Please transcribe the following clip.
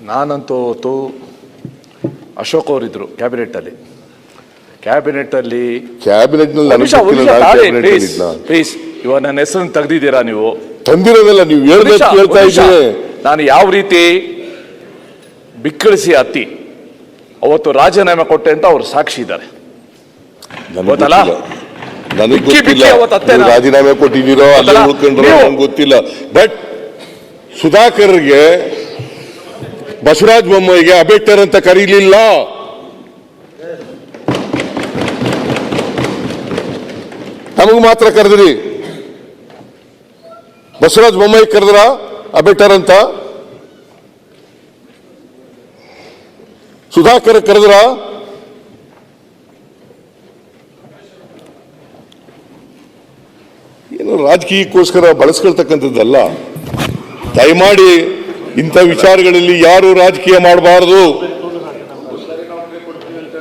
ನಾನಂತೂ ಅವತ್ತು ಅಶೋಕ್ ಅವರಿದ್ರು ಕ್ಯಾಬಿನೆಟ್ ಅಲ್ಲಿ ಕ್ಯಾಬಿನೆಟ್ನಲ್ಲಿ ನನಗೆ ನಿಮಿಷ ಗೊತ್ತಿಲ್ಲ ನಾನು cabinet ಅಲ್ಲಿ ಪ್ಲೀಸ್ ಇವಾಗ ನನ್ನ ಹೆಸರನ್ನು ತೆಗ್ದಿದ್ದೀರಾ ನೀವು? ತಂದಿರೋದಲ್ಲ ನೀವು ಹೇಳ್ತಾ ನಾನು ಯಾವ ರೀತಿ ಬಿಕ್ಕಳಿಸಿ ಅತ್ತಿ ಅವತ್ತು ರಾಜೀನಾಮೆ ಕೊಟ್ಟೆ ಅಂತ ಅವರು ಸಾಕ್ಷಿ ಇದ್ದಾರೆ. ಗೊತ್ತಲ್ಲ? ರಾಜೀನಾಮೆ ಕೊಟ್ಟಿದ್ದೀರೋ ಗೊತ್ತಿಲ್ಲ? ಬಟ್ ಸುಧಾಕರ್ಗೆ ಬಸವರಾಜ ಬೊಮ್ಮಾಯಿಗೆ ಅಂಬೇಡ್ಕರ್ ಅಂತ ಕರೀಲಿಲ್ಲ. ನಮಗೂ ಮಾತ್ರ ಕರೆದ್ರಿ. ಬಸವರಾಜ ಬೊಮ್ಮಾಯಿ ಕರೆದ್ರ ಅಂಬೇಡ್ಕರ್ ಅಂತ. ಸುಧಾಕರ್ ಕರೆದ್ರ. ಏನು ರಾಜಕೀಯಕ್ಕೋಸ್ಕರ ಬಳಸ್ಕೊಳ್ತಕ್ಕಂಥದ್ದಲ್ಲ. ದಯಮಾಡಿ ಇಂಥ ವಿಚಾರಗಳಲ್ಲಿ ಯಾರು ರಾಜಕೀಯ ಮಾಡಬಾರದು.